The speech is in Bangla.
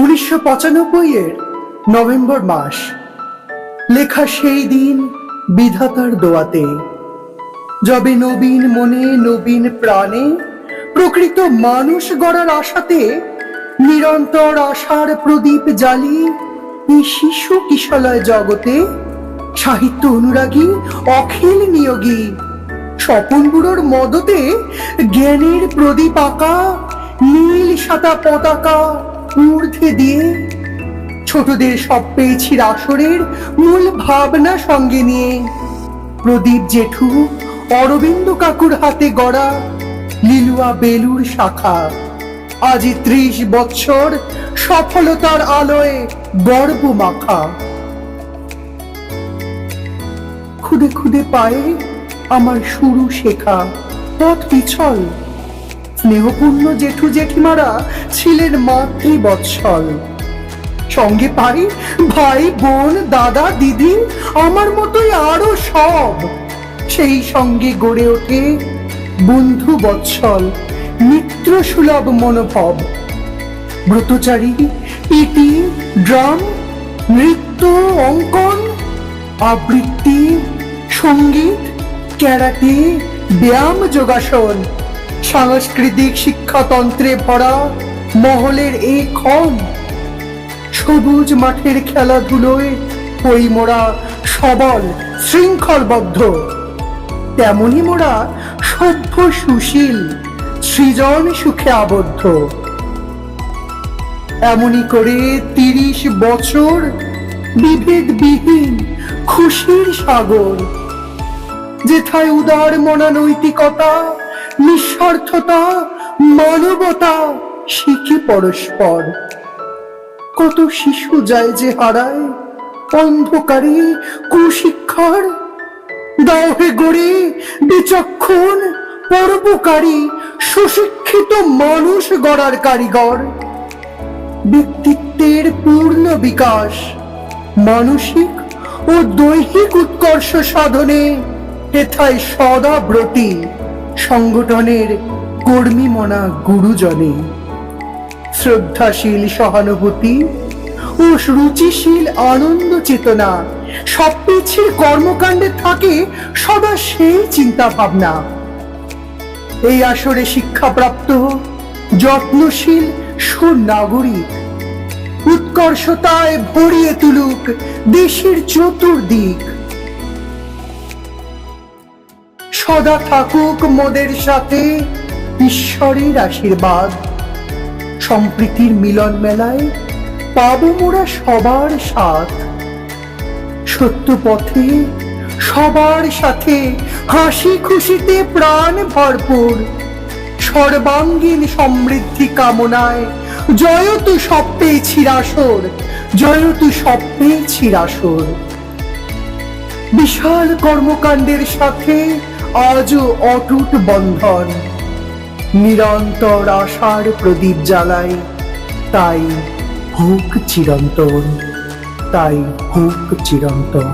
উনিশশো পঁচানব্বই এর নভেম্বর মাস। লেখা সেই দিন বিধাতার দোয়াতে, যবে নবীন মনে নবীন প্রাণে, প্রকৃত মানুষ গড়ার আশাতে, নিরন্তর আশার প্রদীপ জ্বালি এই শিশু কিশলয় জগতে, সাহিত্য অনুরাগী, অখিল নিয়োগী, স্বপন বুড়োর মদতে, জ্ঞানের প্রদীপ আঁকা, নীল সাদা পতাকা ঊর্ধ্বে দিয়ে ছোটদের সব পেয়েছি আসরের মূল ভাবনা সঙ্গে নিয়ে। প্রদীপ জেঠু, অরবিন্দ কাকুর হাতে গড়া লিলুয়া বেলুর শাখা। আজ ত্রিশ বৎসর সফলতার আলোয় গর্ব মাখা খুদে খুদে পায়ে আমার শুরু শেখা পথ পিছল স্নেহপূর্ণ জেঠু জেঠিমারা ছিলেন মাতৃবৎসল। সঙ্গে পাই ভাই, বোন, দাদা, দিদি, আমার মতোই আরও সব। সেই সঙ্গে গড়ে ওঠে বন্ধু বৎসল মিত্র সুলভ মনোভব। ব্রতচারী, ইটি, ড্রাম, নৃত্য, অঙ্কন, আবৃত্তি, সংগীত, ক্যারাটে, ব্যায়াম যোগাসন। সাংস্কৃতিক শিক্ষাতন্ত্রে ভরা মহলের এই ক্ষণ সবুজ মাঠের খেলাধুলোয় হই মোরা সবল, শৃঙ্খলবদ্ধ। তেমনি মোরা সভ্য, সুশীল, সৃজন, সুখে আবদ্ধ। এমনই করে তিরিশ বছর বিভেদবিহীন খুশির সাগর, যেথায় উদার মনা নৈতিকতা নিঃস্বার্থতা, মানবতা, শিখি পরস্পর। কত শিশু যায় যে হারায়, অন্ধকারে কুশিক্ষার। দাও হে গড়ে বিচক্ষণ, পরোপকারী, সুশিক্ষিত মানুষ গড়ার কারিগর। ব্যক্তিত্বের পূর্ণ বিকাশ, মানসিক ও দৈহিক উৎকর্ষ সাধনে হেথায় সদা ব্রতী সংগঠনের কর্মী মনা গুরুজনে, শ্রদ্ধাশীল সহানুভূতি ও রুচিশীল আনন্দ চেতনা সব পিছিয়ে কর্মকাণ্ডে থাকে সদা সেই চিন্তা ভাবনা এই আসরে শিক্ষাপ্রাপ্ত, যত্নশীল সুনাগরিক উৎকর্ষতায় ভরিয়ে তুলুক দেশের চতুর্দিক। সদা থাকুক মোদের সাথে ঈশ্বরের আশীর্বাদ। সম্প্রীতির মিলন মেলায় পাবো মোরা সবার সাথ। সত্য পথে সবার সাথে হাসি খুশিতে প্রাণ ভরপুর। সর্বাঙ্গীন সমৃদ্ধি কামনায় জয়তু সপ্পে ছিরাসর জয়তু সপ্পে ছিরাসর বিশাল কর্মকাণ্ডের সাথে আজও অটুট বন্ধন। নিরন্তর আশার প্রদীপ জ্বালায় তাই হোক চিরন্তন তাই হোক চিরন্তন।